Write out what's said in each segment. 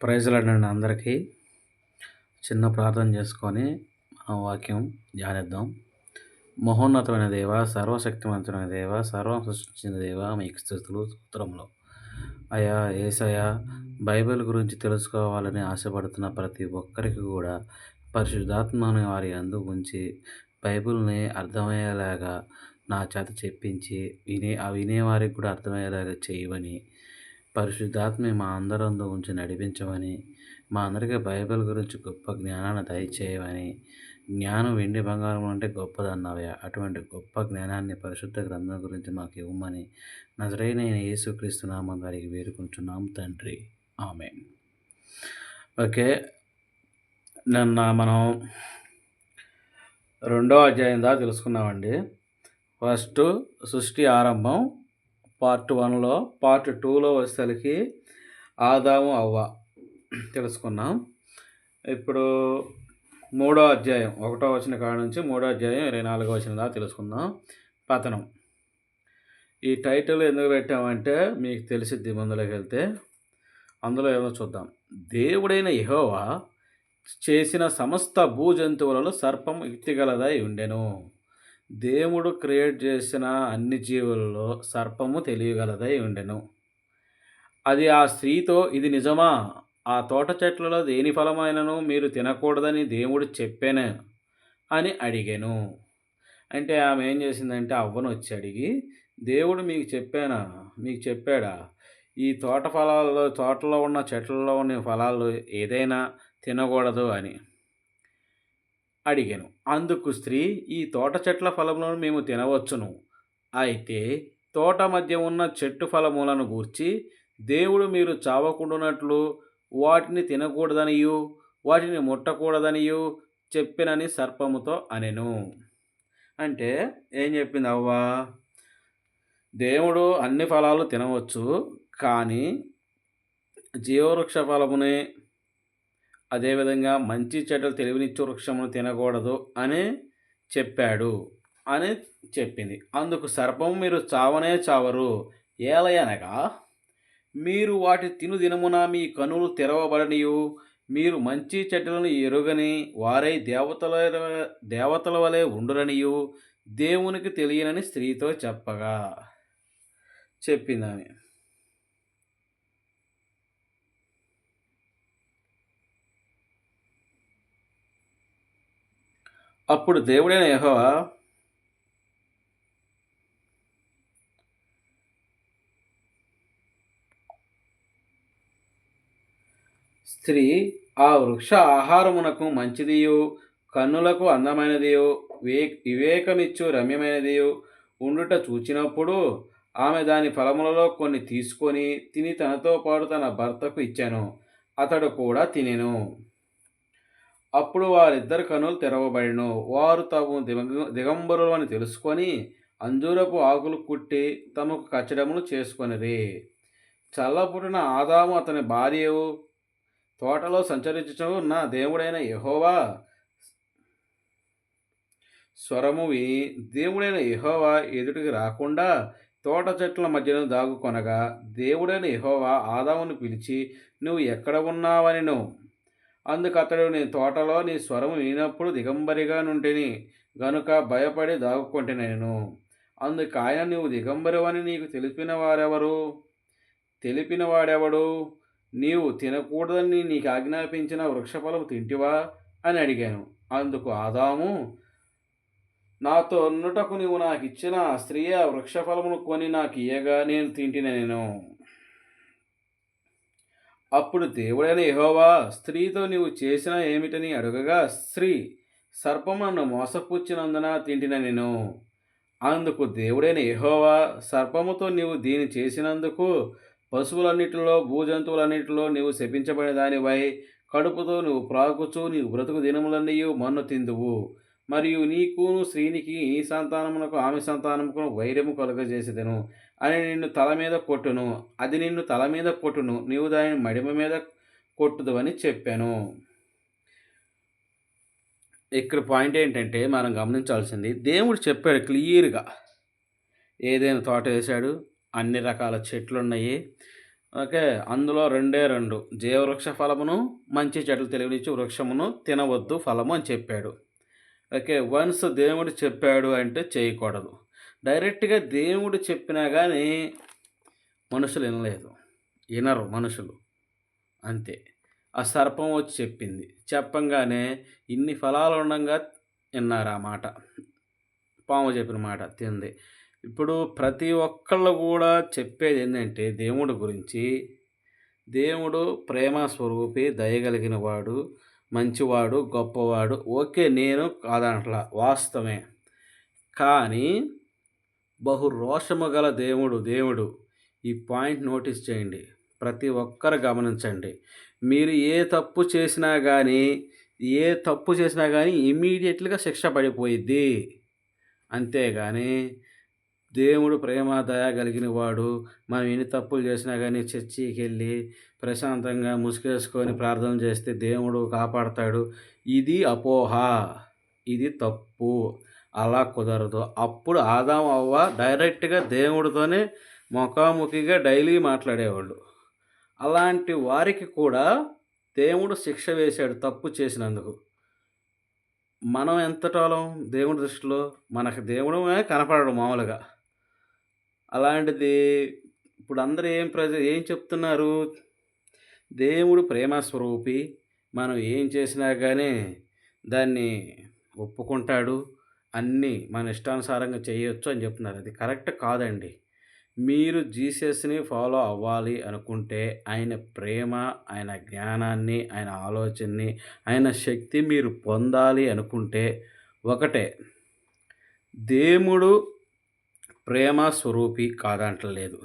ప్రైజ్లాడండి అందరికీ. చిన్న ప్రార్థన చేసుకొని వాక్యం ధ్యానిద్దాం. మహోన్నతమైన దేవ సర్వశక్తివంతమైన దేవ సర్వం సృష్టించిన దేవ మీకు స్థితులు సూత్రములు అయా ఏసయా బైబిల్ గురించి తెలుసుకోవాలని ఆశపడుతున్న ప్రతి ఒక్కరికి కూడా పరిశుద్ధాత్మని వారి అందు ఉంచి బైబిల్ని అర్థమయ్యేలాగా నా చేత చెప్పించి వినే ఆ వినేవారికి కూడా అర్థమయ్యేలాగా చేయమని పరిశుద్ధాత్మ మా అందరంలో ఉంచి నడిపించమని మా అందరికీ బైబిల్ గురించి గొప్ప జ్ఞానాన్ని దయచేయమని జ్ఞానం వెండి బంగారం అంటే గొప్పదన్నావే. అటువంటి గొప్ప జ్ఞానాన్ని పరిశుద్ధ గ్రంథం గురించి మాకు ఇవ్వమని నజరైన యేసుక్రీస్తు నామం గారికి వేడుకుంటున్నాం తండ్రి. ఆమె ఓకే నిన్న మనం రెండో అధ్యాయం దా తెలుసుకున్నామండి. ఫస్ట్ సృష్టి ఆరంభం పార్ట్ వన్లో పార్ట్ టూలో వచ్చేసరికి ఆదాము అవ్వ. తెలుసుకున్నాం ఇప్పుడు మూడో అధ్యాయం ఒకటో వచ్చిన కాడ నుంచి మూడో అధ్యాయం ఇరవై నాలుగో వచ్చిన దాకా తెలుసుకుందాం. పతనం. ఈ టైటిల్ ఎందుకు పెట్టామంటే మీకు తెలిసిద్ది ముందులోకి వెళ్తే. అందులో ఏమో చూద్దాం. దేవుడైన యహోవా చేసిన సమస్త భూజంతువులలో సర్పం యుక్తిగలదై ఉండెను. దేవుడు క్రియేట్ చేసిన అన్ని జీవులలో సర్పము తెలియగలదై ఉండెను. అది ఆ స్త్రీతో ఇది నిజమా? ఆ తోట చెట్లలో దేని ఫలమైనను మీరు తినకూడదని దేవుడు చెప్పాను అని అడిగాను. అంటే ఆమె ఏం చేసిందంటే అవ్వను వచ్చి అడిగి దేవుడు మీకు చెప్పానా? మీకు చెప్పాడా? ఈ తోట ఫలాల్లో తోటలో ఉన్న చెట్లలో ఉన్న ఫలాలు ఏదైనా తినకూడదు అని. అడిగాను. అందుకు స్త్రీ ఈ తోట చెట్ల ఫలములను మేము తినవచ్చును. అయితే తోట మధ్య ఉన్న చెట్టు ఫలములను గూర్చి దేవుడు మీరు చావకుండానట్లు వాటిని తినకూడదనియు వాటిని ముట్టకూడదనియు చెప్పినని సర్పముతో అనెను. అంటే ఏం చెప్పింది అవ్వా? దేవుడు అన్ని ఫలాలు తినవచ్చు కానీ జీవవృక్ష ఫలముని అదేవిధంగా మంచి చెడ్డలు తెలివినిచ్చు వృక్షమును తినకూడదు అని చెప్పాడు అని చెప్పింది. అందుకు సర్పం మీరు చావనే చావరు. ఏలయనగా మీరు వాటి తిను దినమున మీ కనులు తెరవబడనియు. మీరు మంచి చెడ్డలను ఎరుగని వారై దేవతల దేవతల వలె ఉండురనియు. దేవునికి తెలియనని స్త్రీతో చెప్పగా చెప్పిందని అప్పుడు దేవుడైన యహోవా స్త్రీ ఆ వృక్ష ఆహారమునకు మంచిదియు కన్నులకు అందమైనదియు వే వివేకమిచ్చు రమ్యమైనదియు ఉండుట చూచినప్పుడు ఆమె దాని ఫలములలో కొన్ని తీసుకొని తిని తనతో పాటు తన భర్తకు ఇచ్చాను. అతడు కూడా తినెను. అప్పుడు వారిద్దరు కనులు తెరవబడిను. వారు తాము దిగంబరులు అని తెలుసుకొని అంజూరపు ఆకులు కుట్టి తమకు కచ్చడమును చేసుకొనిరి. చల్లపుట్టిన ఆదాము అతని భార్యవు తోటలో సంచరించు ఉన్న దేవుడైన యహోవా స్వరము విని దేవుడైన యహోవా ఎదుటికి రాకుండా తోట చెట్ల మధ్యను దాగుకొనగా దేవుడైన యహోవా ఆదామును పిలిచి నువ్వు ఎక్కడ ఉన్నావని నువ్వు అందుకతడు నీ తోటలో నీ స్వరము వినప్పుడు దిగంబరిగా నుంటిని గనుక భయపడి దాగుకుంటే నేను అందుకు ఆయన నీవు దిగంబరివని నీకు తెలిపిన వారెవరు తెలిపిన వాడెవడు నీవు తినకూడదని నీకు ఆజ్ఞాపించిన వృక్షఫలము తింటివా? అని అడిగాను. అందుకు ఆదాము నాతో ఉన్నటకు నీవు నాకు ఇచ్చిన స్త్రీయ వృక్షఫలమును కొని నాకు ఇయ్యగా నేను తింటిన నేను అప్పుడు దేవుడైన యహోవా స్త్రీతో నీవు చేసిన ఏమిటని అడుగగా స్త్రీ సర్పం నన్ను మోసపుచ్చినందున తింటిన నేను. అందుకు దేవుడైన యహోవా సర్పముతో నీవు దీని చేసినందుకు పశువులన్నిటిలో భూజంతువులన్నిటిలో నీవు శపించబడిన దానివై కడుపుతో నువ్వు ప్రాకుచు నీవు బ్రతుకు దినములన్నీ మన్ను తిందువు. మరియు నీకును శ్రీనికి ఈ సంతానమునకు ఆమె సంతానముకు వైరము కలుగజేసేదను. అని నిన్ను తల మీద కొట్టును. అది నిన్ను తల మీద కొట్టును. నీవు దానిని మడిమ మీద కొట్టుదు అని చెప్పాను. ఇక్కడ పాయింట్ ఏంటంటే మనం గమనించాల్సింది దేవుడు చెప్పాడు క్లియర్గా. ఏదైనా తోట వేశాడు అన్ని రకాల చెట్లు ఉన్నాయి ఓకే అందులో రెండే రెండు. జీవవృక్ష ఫలమును మంచి చెట్లు తెలివినిచ్చి వృక్షమును తినవద్దు ఫలము అని చెప్పాడు. ఓకే వన్స్ దేవుడు చెప్పాడు అంటే చేయకూడదు. డైరెక్ట్గా దేవుడు చెప్పినా కానీ మనుషులు వినలేదు. వినరు మనుషులు. అంతే. ఆ సర్పం వచ్చి చెప్పింది. చెప్పంగానే ఇన్ని ఫలాలు ఉండగా విన్నారు ఆ మాట. పాము చెప్పిన మాట తింది. ఇప్పుడు ప్రతి ఒక్కళ్ళు కూడా చెప్పేది ఏంటంటే దేవుడి గురించి దేవుడు ప్రేమ స్వరూపి దయగలిగిన వాడు మంచివాడు గొప్పవాడు. ఓకే నేను కాదంట్లా వాస్తవమే. కానీ బహు రోషము గల దేవుడు దేవుడు. ఈ పాయింట్ నోటీస్ చేయండి. ప్రతి ఒక్కరు గమనించండి. మీరు ఏ తప్పు చేసినా కానీ ఏ తప్పు చేసినా కానీ ఇమీడియట్గా శిక్ష పడిపోయిద్ది. అంతేగాని దేవుడు ప్రేమ దయ కలిగిన వాడు. మనం ఎన్ని తప్పులు చేసినా కానీ చర్చికి వెళ్ళి ప్రశాంతంగా ముసుగేసుకొని ప్రార్థన చేస్తే దేవుడు కాపాడతాడు. ఇది అపోహ. ఇది తప్పు. అలా కుదరదు. అప్పుడు ఆదాం అవ్వ డైరెక్ట్గా దేవుడితోనే ముఖాముఖిగా డైలీ మాట్లాడేవాళ్ళు. అలాంటి వారికి కూడా దేవుడు శిక్ష వేశాడు తప్పు చేసినందుకు. మనం ఎంతటోలం దేవుడి దృష్టిలో? మనకు దేవుడు కనపడడు మామూలుగా. అలాంటిది ఇప్పుడు అందరూ ఏం ప్రజ ఏం చెప్తున్నారు? దేవుడు ప్రేమస్వరూపి మనం ఏం చేసినా కానీ దాన్ని ఒప్పుకుంటాడు అన్నీ మన ఇష్టానుసారంగా చేయొచ్చు అని చెప్తున్నారు. అది కరెక్ట్ కాదండి. మీరు జీసస్ని ఫాలో అవ్వాలి అనుకుంటే ఆయన ప్రేమ ఆయన జ్ఞానాన్ని ఆయన ఆలోచనని ఆయన శక్తి మీరు పొందాలి అనుకుంటే ఒకటే దేవుడు ప్రేమ స్వరూపి కాదంటలేదు.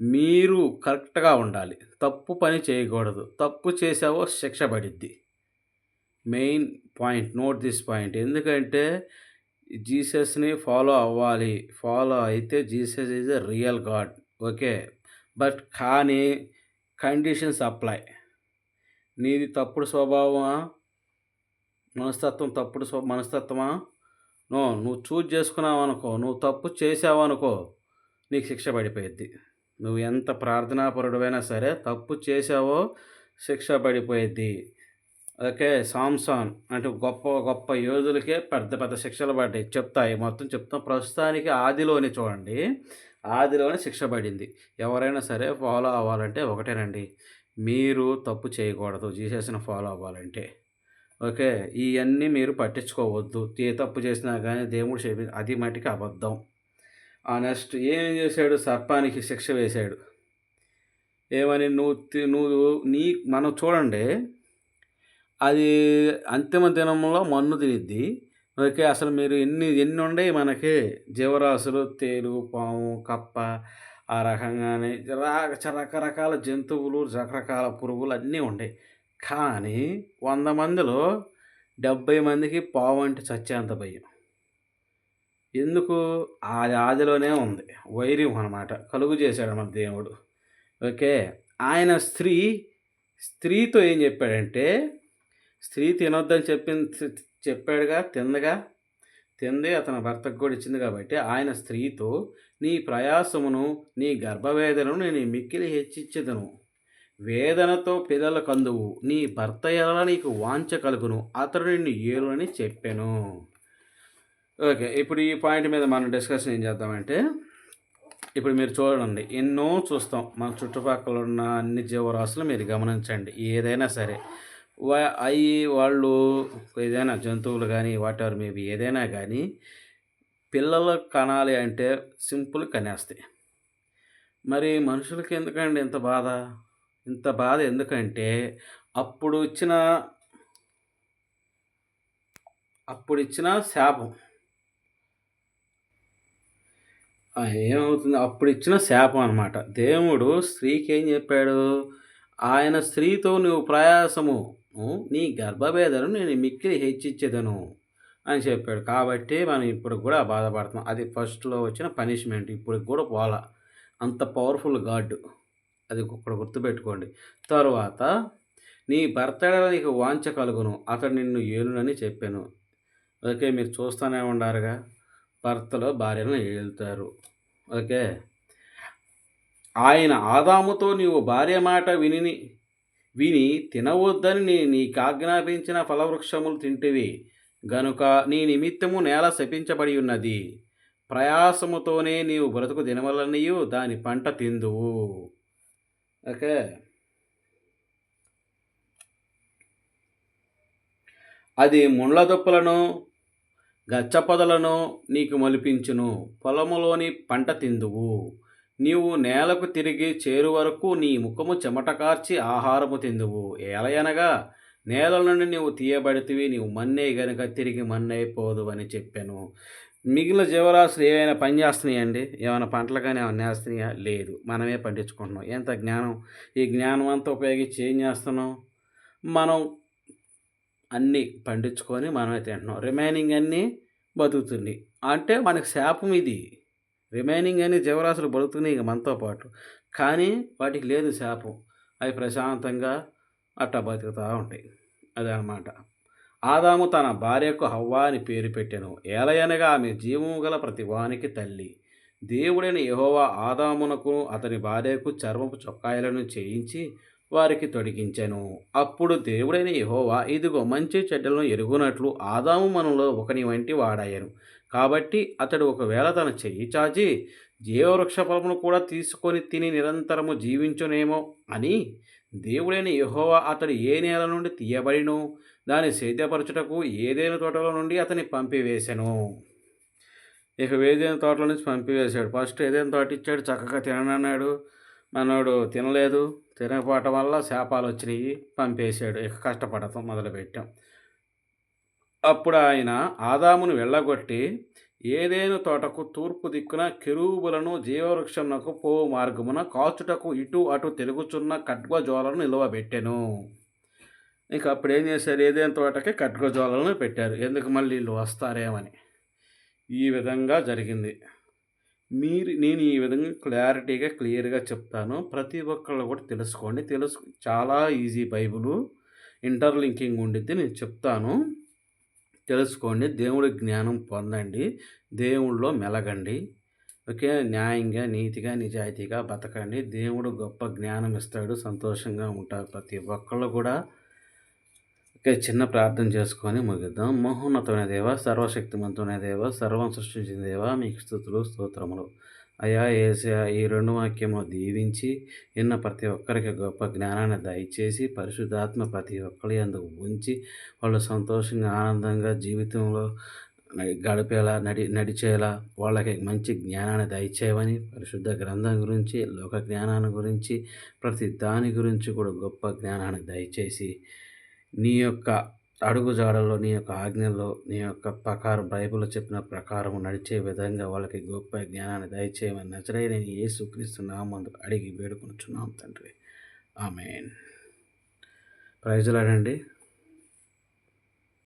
మీరు కరెక్ట్గా ఉండాలి. తప్పు పని చేయకూడదు. తప్పు చేసావో శిక్ష పడిద్ది. Main point. Note this point. ఎందుకంటే జీసస్ని ఫాలో అవ్వాలి. ఫాలో అయితే Jesus is a real God. Okay? But కానీ కండిషన్స్ అప్లై. నీది తప్పుడు స్వభావమా? మనస్తత్వం తప్పుడు స్వ మనస్తత్వమా? నో నువ్వు చూజ్ చేసుకున్నావు అనుకో నువ్వు తప్పు చేసావు అనుకో నీకు శిక్ష పడిపోయిద్ది. నువ్వు ఎంత ప్రార్థనాపరుడైనా సరే తప్పు చేసావో శిక్ష పడిపోయిద్ది. ఓకే సామ్సాన్ అంటే గొప్ప గొప్ప యోధులకే పెద్ద పెద్ద శిక్షలు పడ్డాయి. చెప్తాయి మొత్తం చెప్తాం. ప్రస్తుతానికి ఆదిలోని చూడండి. ఆదిలోనే శిక్ష పడింది. ఎవరైనా సరే ఫాలో అవ్వాలంటే ఒకటేనండి. మీరు తప్పు చేయకూడదు. జీసస్ని ఫాలో అవ్వాలంటే. ఓకే ఇవన్నీ మీరు పట్టించుకోవద్దు. ఏ తప్పు చేసినా కానీ దేవుడు చెప్పి అది మటుకు అబద్ధం. ఆ నెక్స్ట్ ఏం చేశాడు? సర్పానికి శిక్ష వేశాడు. ఏమని? నువ్వు నువ్వు నీ మనం చూడండి. అది అంతిమ దినంలో మన్ను తినిద్ది. ఓకే అసలు మీరు ఎన్ని ఎన్ని ఉన్నాయి మనకి జీవరాశులు? తేలు పాము కప్ప ఆ రకంగానే రకరకాల జంతువులు రకరకాల పురుగులు అన్నీ ఉన్నాయి కానీ వంద మందిలో డెబ్భై మందికి పావు అంటే చచ్చేంత భయం. ఎందుకు? ఆది ఆదిలోనే ఉంది. వైర్యం అనమాట కలుగు చేశాడు మన దేవుడు. ఓకే? ఆయన స్త్రీ స్త్రీతో ఏం చెప్పాడంటే స్త్రీ తినొద్దని చెప్పి చెప్పాడుగా తిందగా? తింది అతని భర్తకు కూడా ఇచ్చింది కాబట్టి ఆయన స్త్రీతో నీ ప్రయాసమును నీ గర్భవేదనను నేను మిక్కిలి హెచ్చించదను. వేదనతో పిల్లల కందువు నీ భర్త ఎలా నీకు వాంచ కలుగును. అతడు నిన్ను ఏలునని చెప్పాను. ఓకే ఇప్పుడు ఈ పాయింట్ మీద మనం డిస్కషన్ ఏం చేద్దామంటే ఇప్పుడు మీరు చూడండి. ఎన్నో చూస్తాం. మన చుట్టుపక్కల ఉన్న అన్ని జీవరాశులు మీరు గమనించండి. ఏదైనా సరే. వా అవి వాళ్ళు ఏదైనా జంతువులు కానీ వాటర్ మేబీ ఏదైనా కానీ పిల్లలు కనాలి అంటే సింపుల్ కనేస్తాయి. మరి మనుషులకి ఎందుకండి ఇంత బాధ? ఇంత బాధ ఎందుకంటే అప్పుడు ఇచ్చిన అప్పుడు ఇచ్చిన శాపం ఏమవుతుంది? అప్పుడు ఇచ్చిన శాపం అనమాట దేవుడు స్త్రీకి ఏం చెప్పాడు? ఆయన స్త్రీతో నువ్వు ప్రయాసము. నీ గర్భభేదను నేను మిక్కిలి హెచ్చిచ్చేదను అని చెప్పాడు. కాబట్టి మనం ఇప్పుడు కూడా బాధపడుతున్నాం. అది ఫస్ట్లో వచ్చిన పనిష్మెంట్ ఇప్పుడు కూడా పోలా అంత పవర్ఫుల్ గాడ్. అది ఇక్కడ గుర్తుపెట్టుకోండి. తరువాత నీ భర్త నీకు వాంచ కలుగును అతడు నిన్ను ఏలునని చెప్పాను. ఓకే మీరు చూస్తూనే ఉండారుగా. భర్తలో భార్యను ఏలుతారు. ఓకే. ఆయన ఆదాముతో నీవు భార్య మాట విని విని తినవద్దని నీ నీకాజ్ఞాపించిన ఫలవృక్షములు తింటివి. గనుక నీ నిమిత్తము నేల శపించబడి ఉన్నది. ప్రయాసముతోనే నీవు బ్రతుకు దినవలనియు దాని పంట తిందువు. ఓకే. అది ముండ్ల దుప్పలను గచ్చపొదలను నీకు మలిపించును. పొలములోని పంట తిందువు. నీవు నేలకు తిరిగి చేరు వరకు నీ ముఖము చెమటకార్చి ఆహారము తిందువు. ఏలయనగా నేల నుండి నీవు తీయబడితివి నీవు మన్నే గనుక తిరిగి మన్నైపోదు అని చెప్పాను. మిగిలిన జీవరాశులు ఏమైనా పనిచేస్తున్నాయండి ఏమైనా పంటలు కానీ ఏమైనా నేస్తున్నాయా? లేదు. మనమే పండించుకుంటున్నాం. ఎంత జ్ఞానం? ఈ జ్ఞానం అంతా ఉపయోగించి ఏం చేస్తున్నాం? మనం అన్నీ పండించుకొని మనమే తింటున్నాం. రిమైనింగ్ అన్నీ బతుకుతుంది. అంటే మనకి శాపం ఇది. రిమైనింగ్ అన్ని జీవరాశులు బతుకుతున్నాయి ఇక మనతో పాటు. కానీ వాటికి లేదు శాపం. అవి ప్రశాంతంగా అట్టా బతుకుతూ ఉంటాయి. అదనమాట. ఆదాము తన భార్యకు హవ్వ అని పేరు పెట్టెను. ఏలయనగా ఆమె జీవము గల ప్రతివానికి తల్లి. దేవుడైన యహోవా ఆదామునకు అతని భార్యకు చర్మపు చొక్కాయలను చేయించి వారికి తొడిగించెను. అప్పుడు దేవుడైన యహోవా ఇదిగో మంచి చెడ్డలను ఎరుగునట్లు ఆదాము మనలో ఒకని వంటి వాడాయను కాబట్టి అతడు ఒకవేళ తన చెయ్యి చాచి జీవవృక్ష ఫలమును కూడా తీసుకొని తిని నిరంతరము జీవించునేమో అని దేవుడైన యహోవా అతడు ఏ నేల నుండి తీయబడినో దాన్ని సేద్యపరచుటకు ఏదైనా తోటలో నుండి అతని పంపివేశాను ఇక వేదైన తోటలో నుంచి పంపివేశాడు ఫస్ట్ ఏదైనా తోట ఇచ్చాడు? చక్కగా తిననన్నాడు. మనోడు తినలేదు. తినకపోవటం వల్ల శాపాలు వచ్చినాయి. పంపేశాడు. ఇక కష్టపడటం మొదలుపెట్టాం. అప్పుడు ఆయన ఆదామును వెళ్ళగొట్టి ఏదైనా తోటకు తూర్పు దిక్కున కెరూబులను జీవవృక్షమునకు పో మార్గమున కాచుటకు ఇటు అటు తిరుగుచున్న ఖడ్గజోలను నిలువబెట్టెను. ఇక అప్పుడు ఏం చేశారు? ఏదైనా తోటకి ఖడ్గజోలను పెట్టారు. ఎందుకు మళ్ళీ వీళ్ళు వస్తారేమని. ఈ విధంగా జరిగింది. మీరు నేను ఈ విధంగా క్లారిటీగా క్లియర్గా చెప్తాను. ప్రతి ఒక్కళ్ళు కూడా తెలుసుకోండి. తెలుసు చాలా ఈజీ బైబులు. ఇంటర్లింకింగ్ ఉండిద్ది నేను చెప్తాను. తెలుసుకోండి. దేవుడి జ్ఞానం పొందండి. దేవుళ్ళో మెలగండి. ఓకే? న్యాయంగా నీతిగా నిజాయితీగా బతకండి. దేవుడు గొప్ప జ్ఞానం ఇస్తాడు. సంతోషంగా ఉంటారు ప్రతి ఒక్కళ్ళు కూడా. ఓకే చిన్న ప్రార్థన చేసుకొని ముగిద్దాం. మహోన్నతమైన దేవ సర్వశక్తిమంతమైన దేవ సర్వం సృష్టించిన దేవ మీకు స్థుతులు స్తోత్రములు. అయా ఏసయా ఈ రెండు వాక్యము దీవించి నిన్న ప్రతి ఒక్కరికి గొప్ప జ్ఞానాన్ని దయచేసి పరిశుద్ధాత్మ ప్రతి ఒక్కరి అందుకు ఉంచి వాళ్ళు సంతోషంగా ఆనందంగా జీవితంలో గడిపేలా నడి నడిచేలా వాళ్ళకి మంచి జ్ఞానాన్ని దయచేయమని పరిశుద్ధ గ్రంథం గురించి లోక జ్ఞానాన్ని గురించి ప్రతి దాని గురించి కూడా గొప్ప జ్ఞానాన్ని దయచేసి నీ యొక్క అడుగుజాడల్లో నీ యొక్క ఆజ్ఞల్లో నీ యొక్క ప్రకారం బైబిల్ చెప్పిన ప్రకారం నడిచే విధంగా వాళ్ళకి గొప్ప జ్ఞానాన్ని దయచేయమని నచరైన యేసుక్రీస్తు నామందు అడిగి వేడుకొనుచున్నాం తండ్రి. ఆమె ప్రైజులాడండి